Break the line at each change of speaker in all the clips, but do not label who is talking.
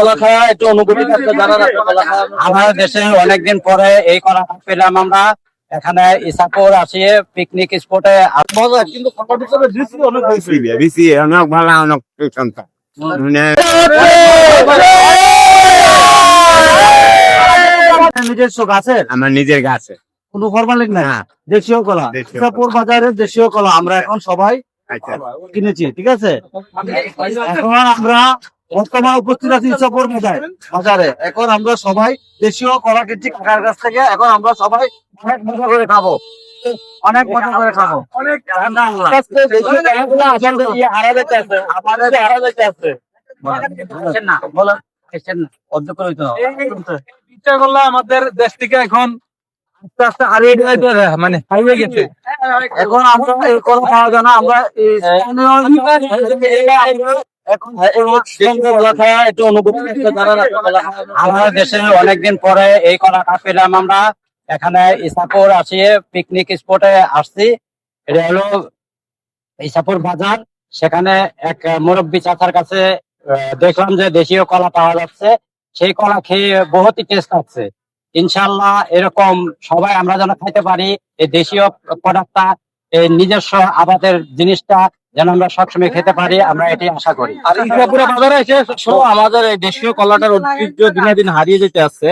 কলা খাওয়া একটু অনুভূতি থাকতে জানা রাখতে কলা খাওয়া
আমাদের দেশে অনেকদিন পরে এই কলা পেলাম আমরা। এখানে ইসাপুর আসি পিকনিক স্পটে
মজা কিন্তু কলার ভিতরে দিচ্ছি অনেক বেশি
বেশি বেশি অনেক ভালো অনেক সন্তান
নিজস্ব গাছের
আমার নিজের গাছে।
কোনো ফরমালিন
না
দেশীয় কলা। ইসাপুর বাজারের দেশীয় কলা। আমরা এখন সবাই
আচ্ছা।
কিনেছি ঠিক আছে? এখন আমরা বর্তমান উপস্থিত আছি ইসাপুর বাজারে বাজারে। এখন আমরা সবাই দেশীয় কলা কিনছি কাকার কাছ থেকে এখন আমরা সবাই অনেক মজা করে খাব। অনেক মজা করে খাব। অনেক
না।
আমাদের দেশ থেকে এখন আস্তে আস্তে হারিয়ে মানে হারিয়ে গেছে এখন আমরা এই কলা খাওয়া যায় না আমরা
দেশে অনেকদিন পরে এই কলাটা পেলাম আমরা। এখানে ইসাপুর আসি পিকনিক স্পটে আসছি। এটা হলো ইসাপুর বাজার। সেখানে এক মুরব্বী চাচার কাছে দেখলাম যে দেশীয় কলা পাওয়া যাচ্ছে। সেই কলা খেয়ে বহুতই টেস্ট আছে। ইনশাল্লাহ এরকম সবাই আমরা যেন খাইতে পারি এই দেশীয় প্রোডাক্টটা এই নিজস্ব আবাদের জিনিসটা যেন আমরা সবসময় খেতে পারি আমরা এটি আশা করি।
আর বাজারে এসে আমাদের এই দেশীয় কলাটার ঐতিহ্য দিনে দিন হারিয়ে যেতে আছে।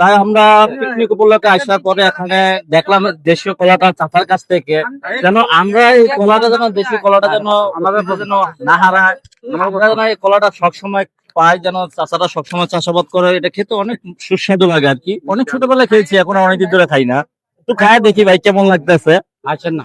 তাই আমরা পিকনিক উপলক্ষে আসার পরে এখানে দেখলাম দেশীয় কলাটা চাচার কাছ থেকে। যেন আমরা এই কলাটা যেন দেশীয় কলাটা যেন আমাদের যেন না হারায় আমরা যেন এই কলাটা সবসময় পাই যেন চাচারা সবসময় চাষাবাদ করে। এটা খেতে অনেক সুস্বাদু লাগে আর কি। অনেক ছোটবেলায় খেয়েছি এখন অনেকদিন ধরে খাই না। তো খায় দেখি ভাই কেমন লাগতেছে।
আসেন না।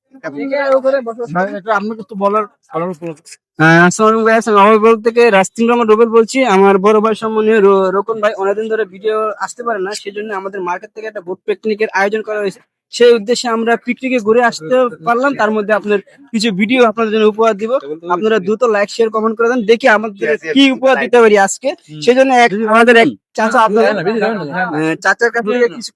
বলছি আমার বড় ভাই সম্মানীয় রো- রোকন ভাই অনেকদিন ধরে ভিডিও আসতে পারে না সেজন্য আমাদের মার্কেট থেকে একটা বুট পিকনিকের আয়োজন করা হয়েছে সেই উদ্দেশ্যে আমরা পিকনিকে ঘুরে আসতে পারলাম তার মধ্যে আপনার কিছু ভিডিও আপনাদের জন্য উপহার দিব আপনারা দ্রুত লাইক শেয়ার কমেন্ট করে দেন দেখি আমাদের কি উপহার দিতে পারি আজকে সেজন্য এক আমাদের এক চাচা আপনাদের আহ, চাচার কাছ কিছু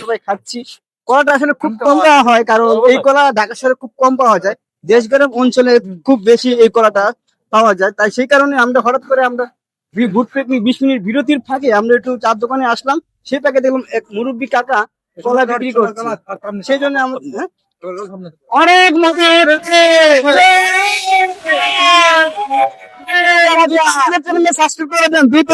সবাই খাচ্ছি কলাটা আসলে খুব কম দেওয়া হয় কারণ এই কলা ঢাকা শহরে খুব কম পাওয়া যায়। দেশগ্রাম অঞ্চলে খুব বেশি এই কলাটা পাওয়া যায়। তাই সেই কারণে আমরা হঠাৎ করে আমরা পিকনিক বিশ মিনিট বিরতির ফাঁকে আমরা একটু চার দোকানে আসলাম। সেই প্যাকে দেখলাম এক মুরব্বী কাকা কলা বিক্রি করছে। সেই জন্য আমরা হ্যাঁ? অনেক মজা। সাবস্ক্রাইব করে দেন দ্রুত।